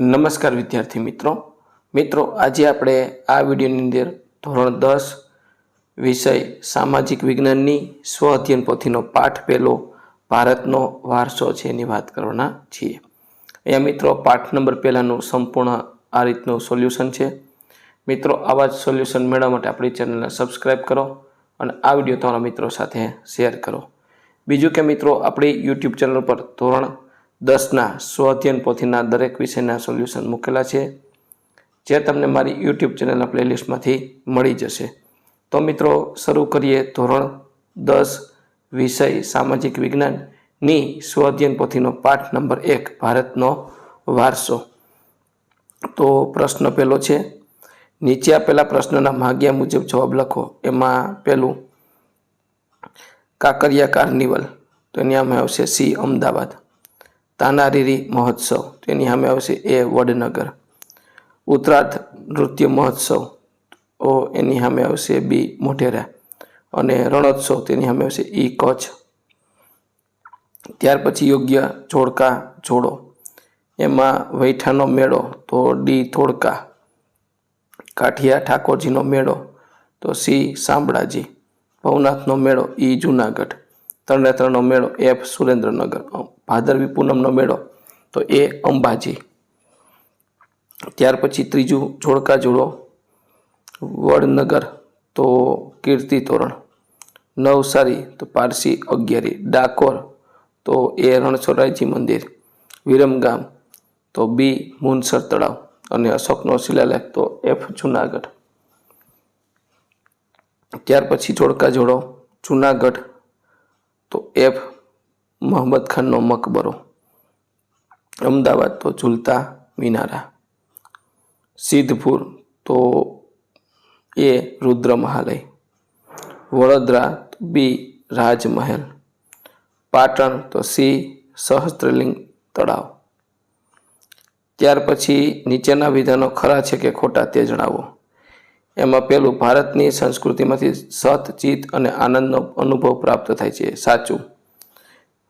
નમસ્કાર વિદ્યાર્થી મિત્રો. મિત્રો, આજે આપણે આ વિડીયોની અંદર ધોરણ દસ વિષય સામાજિક વિજ્ઞાનની સ્વ અધ્યયન પોથીનો પાઠ પહેલો ભારતનો વારસો છે એની વાત કરવાના છીએ. અહીંયા મિત્રો, પાઠ નંબર પહેલાંનું સંપૂર્ણ આ રીતનું સોલ્યુશન છે. મિત્રો, આવા જ સોલ્યુશન મેળવવા માટે આપણી ચેનલને સબસ્ક્રાઈબ કરો અને આ વીડિયો તમારા મિત્રો સાથે શેર કરો. બીજું કે મિત્રો, આપણી યુટ્યુબ ચેનલ પર ધોરણ દસના સ્વ અધ્યયન પોથીના દરેક વિષયના સોલ્યુશન મૂકેલા છે, જે તમને મારી યુટ્યુબ ચેનલના પ્લેલિસ્ટમાંથી મળી જશે. તો મિત્રો, શરૂ કરીએ ધોરણ દસ, વિષય સામાજિક વિજ્ઞાનની સ્વ અધ્યયન પોથીનો પાઠ નંબર એક, ભારતનો વારસો. તો પ્રશ્ન પહેલો છે, નીચે આપેલા પ્રશ્નના માગ્યા મુજબ જવાબ લખો. એમાં પહેલું કાંકરિયા કાર્નિવલ. તો એની આવશે સી, અમદાવાદ. તાનારીરી મહોત્સવ. તેની સામે આવશે એ વડનગર. ઉત્તરાર્થ નૃત્ય મહોત્સવ. ઓ, એની સામે આવશે બી, મોઢેરા. અને રણોત્સવ, તેની સામે આવશે ઈ, કચ્છ. ત્યાર પછી યોગ્ય જોડકા જોડો. એમાં વૈઠાનો મેળો, તો ડી, થોડકા. કાઠિયા ઠાકોરજીનો મેળો, તો સી, શામળાજી. ભવનાથનો મેળો, ઈ, જુનાગઢ. તરણેતરનો મેળો એફ સુરેન્દ્રનગર. ભાદરવી પૂનમનો મેળો, તો એ અંબાજી. ત્યાર પછી ત્રીજું જોડકા જોડો, વડનગર, તો કીર્તિ તોરણ. નવસારી, તો પારસી અગિયારી. ડાકોર, તો એ રણછોડરાયજી મંદિર. વિરમગામ, તો બી મુનસર તળાવ. અને અશોકનો શિલાલેખ, તો એફ જુનાગઢ. ત્યાર પછી જોડકા જોડો, જુનાગઢ તો એફ મોહમ્મદ ખાનનો મકબરો. અમદાવાદ તો ઝુલતા મિનારા. સિદ્ધપુર તો એ રુદ્ર મહાલય. વડોદરા બી રાજમહેલ. પાટણ તો સી સહસ્ત્રલિંગ તળાવ. ત્યાર પછી નીચેના વિધાનો ખરા છે કે ખોટા તે જણાવો. એમાં પહેલું ભારતની સંસ્કૃતિમાંથી સત, ચિત્ત અને આનંદનો અનુભવ પ્રાપ્ત થાય છે. સાચું.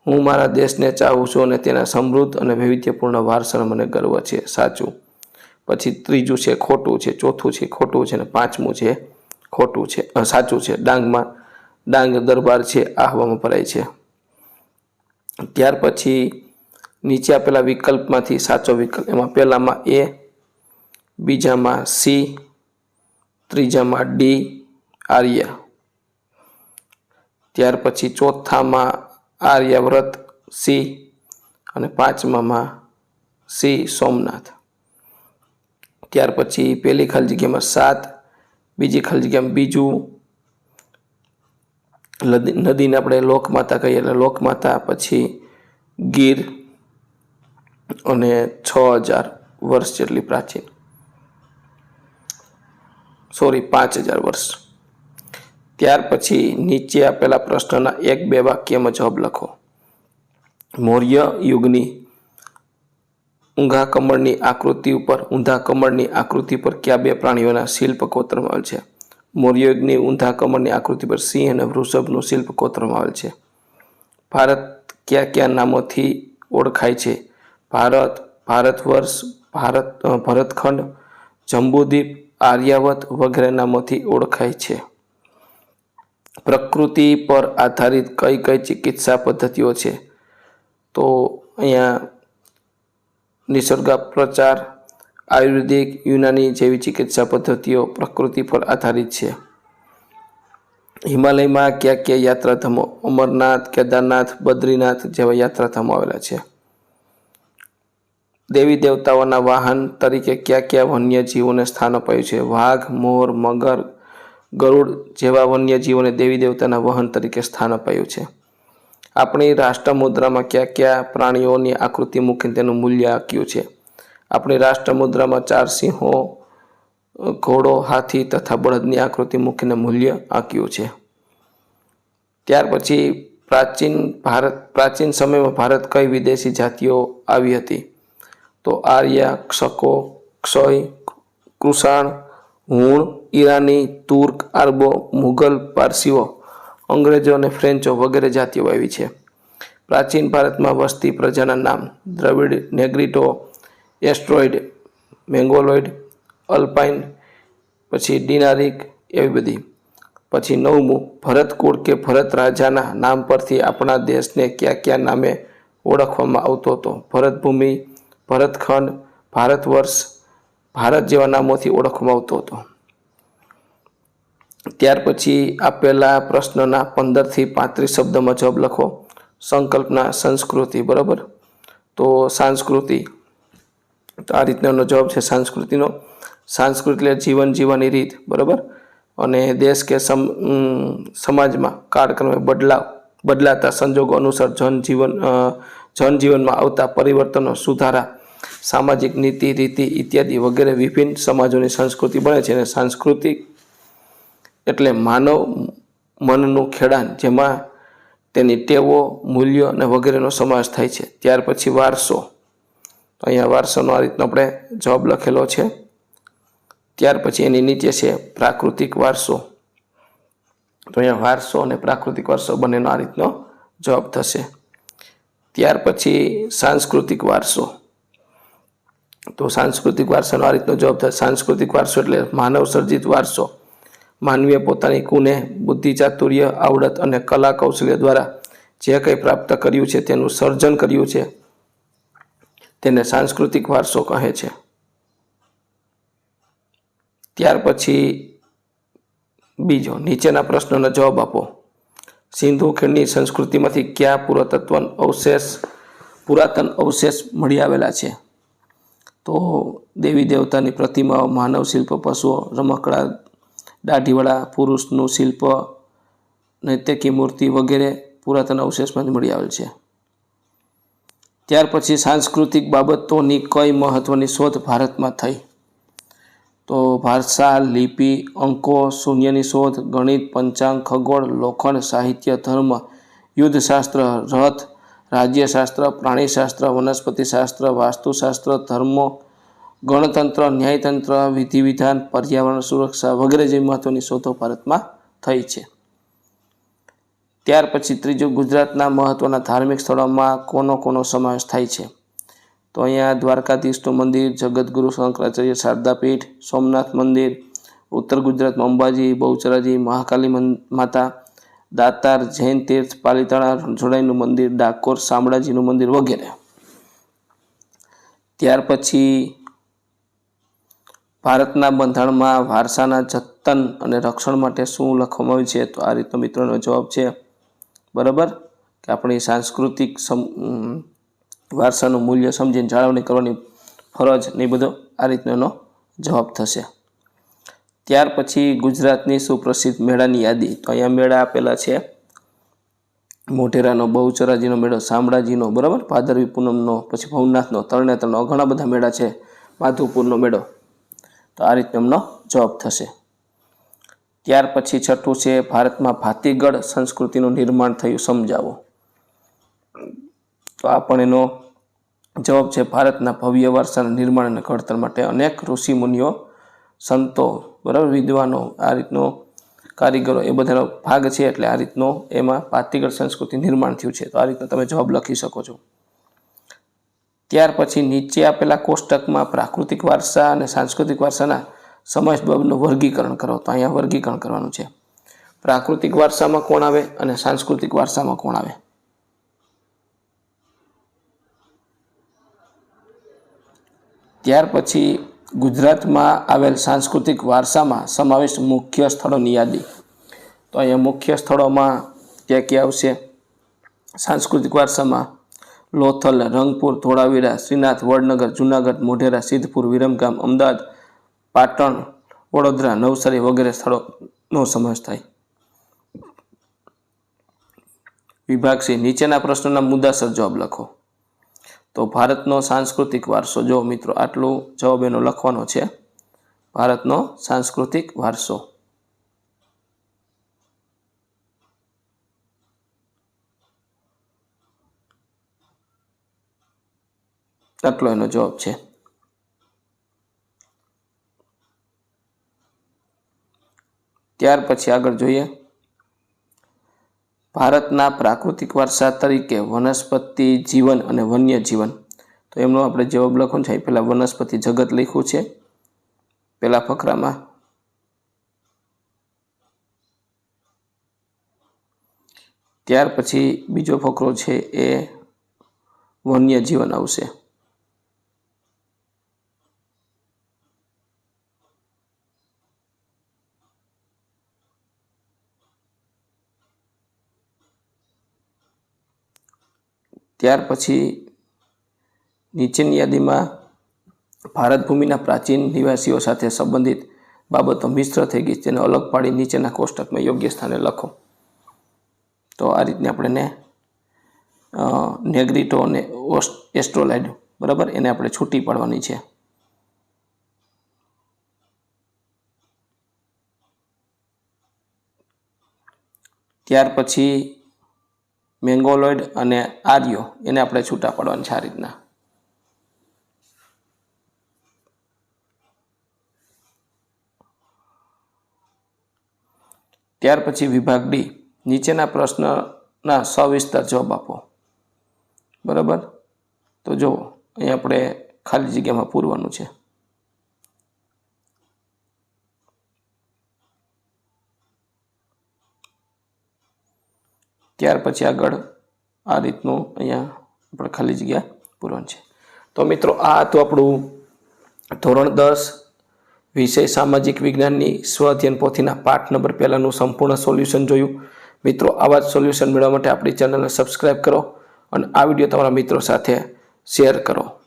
હું મારા દેશને ચાહું છું અને તેના સમૃદ્ધ અને વૈવિધ્યપૂર્ણ વારસાનો મને ગર્વ છે. સાચું. પછી ત્રીજું છે ખોટું છે. ચોથું છે ખોટું છે અને પાંચમું છે ખોટું છે. સાચું છે. ડાંગમાં ડાંગ દરબાર છે, આહવામાં ભરાય છે. ત્યાર પછી નીચે આપેલા વિકલ્પમાંથી સાચો વિકલ્પ એમાં પહેલામાં એ, બીજામાં સી ત્રીજામાં ડી આર્ય. ત્યાર પછી ચોથામાં આર્યવ્રત સી અને પાંચમામાં સી સોમનાથ. ત્યાર પછી પહેલી ખાલી જગ્યામાં સાત, બીજી ખાલી જગ્યામાં બીજું. નદીને આપણે લોકમાતા કહીએ એટલે લોકમાતા પછી ગીર અને છ હજાર વર્ષ જેટલી પ્રાચીન. સોરી, પાંચ હજાર વર્ષ. ત્યાર પછી નીચે આપેલા પ્રશ્નના એક બે વાક્યમાં જવાબ લખો. મૌર્ય યુગની ઊંઘા કમળની આકૃતિ ઉપર ઊંધા કમળની આકૃતિ પર કયા બે પ્રાણીઓના શિલ્પ કોતરવામાં આવેલ છે? મૌર્ય યુગની ઊંધા કમળની આકૃતિ પર સિંહ અને વૃષભનું શિલ્પ કોતરવામાં આવેલ છે. ભારત કયા કયા નામોથી ઓળખાય છે? ભારત ભારત વર્ષ ભારત ભરતખંડ, જંબુદ્વીપ આર્યાવત વગેરે નામોથી ઓળખાય છે. પ્રકૃતિ પર આધારિત કઈ કઈ ચિકિત્સા પદ્ધતિઓ છે? તો અહીંયા નિસર્ગોપચાર આયુર્વેદિક, યુનાની જેવી ચિકિત્સા પદ્ધતિઓ પ્રકૃતિ પર આધારિત છે. હિમાલયમાં કયા કયા યાત્રાધામો? અમરનાથ, કેદારનાથ, બદ્રીનાથ જેવા યાત્રાધામો આવેલા છે. દેવી દેવતાઓના વાહન તરીકે કયા કયા વન્યજીવોને સ્થાન અપાયું છે? વાઘ, મોર, મગર, ગરુડ જેવા વન્યજીવોને દેવી દેવતાના વહન તરીકે સ્થાન અપાયું છે. આપણી રાષ્ટ્ર મુદ્રામાં કયા કયા પ્રાણીઓની આકૃતિ મૂકીને તેનું મૂલ્ય આંક્યું છે? આપણી રાષ્ટ્ર મુદ્રામાં ચાર સિંહો, ઘોડો, હાથી તથા બળદની આકૃતિ મૂકીને મૂલ્ય આંક્યું છે. ત્યાર પછી પ્રાચીન ભારત, પ્રાચીન સમયમાં ભારત કઈ વિદેશી જાતિઓ આવી હતી? તો આર્ય, ક્ષકો, ક્ષય, કૃષાણ, હુણ, ઈરાની, તુર્ક, આરબો, મુઘલ, પારસીઓ, અંગ્રેજો અને ફ્રેન્ચો વગેરે જાતિઓ આવી છે. પ્રાચીન ભારતમાં વસતી પ્રજાના નામ Dravid, Negrito, Australoid, Mongoloid, Alpine, પછી ડિનારિક એવી બધી. પછી નવમું, ભરતકુળ કે ભરત રાજાના નામ પરથી આપણા દેશને કયા કયા નામે ઓળખવામાં આવતો હતો? ભરતભૂમિ ભરતખંડ ભારત વર્ષ ભારત જેવા નામોથી ઓળખવામાં આવતો હતો. ત્યાર પછી આપેલા પ્રશ્નના પંદરથી પાંત્રીસ શબ્દમાં જવાબ લખો. સંકલ્પના સંસ્કૃતિ, બરાબર? તો સાંસ્કૃતિ. તો આ રીતનો જવાબ છે સાંસ્કૃતિનો. સાંસ્કૃતિ એટલે જીવન જીવવાની રીત, બરાબર? અને દેશ કે સમ સમાજમાં કાળક્રમે બદલાવ, બદલાતા સંજોગો અનુસાર જનજીવન જનજીવનમાં આવતા પરિવર્તનો સુધારા સામાજિક નીતિ, રીતિ ઇત્યાદિ વગેરે વિભિન્ન સમાજોની સંસ્કૃતિ બને છે અને સાંસ્કૃતિક એટલે માનવ મનનું ખેડાણ, જેમાં તેની ટેવો, મૂલ્યો અને વગેરેનો સમાવેશ થાય છે. ત્યાર પછી વારસો. અહીંયા વારસોનો આ રીતનો આપણે જવાબ લખેલો છે. ત્યાર પછી એની નીચે છે પ્રાકૃતિક વારસો. તો અહીંયા વારસો અને પ્રાકૃતિક વારસો બંનેનો આ રીતનો જવાબ થશે. ત્યાર પછી સાંસ્કૃતિક વારસો. તો સાંસ્કૃતિક વારસાનો આ રીતનો જવાબ થાય. સાંસ્કૃતિક વારસો એટલે માનવ સર્જિત વારસો. માનવીએ પોતાની કુને, બુદ્ધિ, ચાતુર્ય, આવડત અને કલા કૌશલ્ય દ્વારા જે કંઈ પ્રાપ્ત કર્યું છે તેનું સર્જન કર્યું છે, તેને સાંસ્કૃતિક વારસો કહે છે. ત્યાર પછી બીજો, નીચેના પ્રશ્નોનો જવાબ આપો. સિંધુ ખીણની સંસ્કૃતિમાંથી કયા પુરાતત્વ અવશેષ, પુરાતન અવશેષ મળી આવેલા છે? તો દેવી દેવતાની પ્રતિમાઓ, માનવ શિલ્પ, પશુઓ, રમકડા, દાઢીવાળા પુરુષનું શિલ્પ નૈત્યકી મૂર્તિ વગેરે પુરાતન અવશેષમાંથી મળી આવેલ છે. ત્યાર પછી સાંસ્કૃતિક બાબતોની કઈ મહત્વની શોધ ભારતમાં થઈ? તો ભાષા લિપિ, અંકો, શૂન્યની શોધ, ગણિત, પંચાંગ, ખગોળ, લોખંડ, સાહિત્ય, ધર્મ, યુદ્ધશાસ્ત્ર, રથ રાજ્યશાસ્ત્ર, પ્રાણીશાસ્ત્ર, વનસ્પતિશાસ્ત્ર, વાસ્તુશાસ્ત્ર, ધર્મો, ગણતંત્ર, ન્યાયતંત્ર, વિધિવિધાન, પર્યાવરણ સુરક્ષા વગેરે જેવી મહત્વની શોધો ભારતમાં થઈ છે. ત્યાર પછી ત્રીજું, ગુજરાતના મહત્વના ધાર્મિક સ્થળોમાં કોનો કોનો સમાવેશ થાય છે? તો અહીંયા દ્વારકાધીશનું મંદિર જગતગુરુ શંકરાચાર્ય શારદાપીઠ, સોમનાથ મંદિર, ઉત્તર ગુજરાતમાં અંબાજી, બહુચરાજી, મહાકાલી માતા દાતાર જૈન તીર્થ પાલીતાણા રણછોડાઈનું મંદિર, ડાકોર શામળાજીનું મંદિર વગેરે. ત્યાર પછી ભારતના બંધારણમાં વારસાના જતન અને રક્ષણ માટે શું લખવામાં આવ્યું છે તો આ રીતનો મિત્રોનો જવાબ છે, બરાબર? કે આપણી સાંસ્કૃતિક વારસાનું મૂલ્ય સમજીને જાળવણી કરવાની ફરજ ને બધો આ રીતનો જવાબ થશે. ત્યાર પછી ગુજરાતની સુપ્રસિદ્ધ મેળાની યાદી. તો અહીંયા મેળા આપેલા છે. મોઢેરાનો બહુચરાજીનો મેળો, શામળાજીનો, બરાબર? ભાદરવી પૂનમનો પછી ભવનાથનો તરણેતરનો ઘણા બધા મેળા છે. માધુપુરનો મેળો. તો આ રીતનો એમનો જવાબ થશે. ત્યાર પછી છઠ્ઠું છે ભારતમાં ભાતીગઢ સંસ્કૃતિનું નિર્માણ થયું, સમજાવો. તો આ પણ એનો જવાબ છે, ભારતના ભવ્ય વારસાના નિર્માણ અને ઘડતર માટે અનેક ઋષિમુનિઓ સંતો બરાબર? વિદ્વાનો, આ રીતનો કારીગરો એ બધાનો ભાગ છે એટલે આ રીતનો એમાં ભાતીગળ સંસ્કૃતિ નિર્માણ થયું છે. તો આ રીતનો તમે જવાબ લખી શકો છો. ત્યાર પછી નીચે આપેલા કોષ્ટકમાં પ્રાકૃતિક વારસા અને સાંસ્કૃતિક વારસાના સમાજ બાબતનું વર્ગીકરણ કરો. તો અહીંયા વર્ગીકરણ કરવાનું છે. પ્રાકૃતિક વારસામાં કોણ આવે અને સાંસ્કૃતિક વારસામાં કોણ આવે? ત્યાર પછી ગુજરાતમાં આવેલ સાંસ્કૃતિક વારસામાં સમાવેશ મુખ્ય સ્થળોની યાદી. તો અહીંયા મુખ્ય સ્થળોમાં ક્યાં ક્યાં આવશે? સાંસ્કૃતિક વારસામાં લોથલ, રંગપુર, ધોળાવીરા, શ્રીનાથ, વડનગર, જુનાગઢ, મોઢેરા, સિદ્ધપુર, વિરમગામ, અમદાવાદ, પાટણ, વડોદરા, નવસારી વગેરે સ્થળોનો સમાવેશ થાય. વિભાગ સી નીચેના પ્રશ્નોના મુદ્દાસર જવાબ લખો. તો ભારતનો સાંસ્કૃતિક વારસો, જો મિત્રો આટલું જવાબ એનો લખવાનો છે, ભારતનો સાંસ્કૃતિક વારસો. આટલો એનો જવાબ છે. ત્યાર પછી આગળ જોઈએ. ભારતના પ્રાકૃતિક વારસા તરીકે વનસ્પતિ જીવન અને વન્ય જીવન. તો એમનો આપણે જવાબ લખવાનો છે. પહેલાં વનસ્પતિ જગત લખ્યું છે. પહેલાં ફકરામાં. ત્યાર પછી બીજો ફકરો છે એ વન્ય જીવન આવશે. ત્યાર પછી નીચેની યાદીમાં ભારત ભૂમિના પ્રાચીન નિવાસીઓ સાથે સંબંધિત બાબતો મિશ્ર થઈ ગઈ તેને અલગ પાડી નીચેના કોષ્ટકમાં યોગ્ય સ્થાને લખો. તો આ રીતને આપણે નેગ્રીટો અને એસ્ટ્રોલાઇડ, બરાબર? એને આપણે છૂટી પાડવાની છે. ત્યાર પછી મેંગોલોઇડ અને આર્યો એને આપણે છૂટા પાડવાના છે આ રીતના. ત્યાર પછી વિભાગ ડી, નીચેના પ્રશ્નના સવિસ્તાર જવાબ આપો. બરાબર? તો જુઓ, અહીં આપણે ખાલી જગ્યામાં પૂરવાનું છે. ત્યાર પછી આગળ આ રીતનું અહીંયા આપણે ખાલી જગ્યા પૂરવાનું છે. તો મિત્રો, આ હતું આપણું ધોરણ દસ વિષય સામાજિક વિજ્ઞાનની સ્વ પોથીના પાઠ નંબર પહેલાંનું સંપૂર્ણ સોલ્યુશન જોયું. મિત્રો, આવા જ સોલ્યુશન મેળવવા માટે આપણી ચેનલને સબસ્ક્રાઈબ કરો અને આ વીડિયો તમારા મિત્રો સાથે શેર કરો.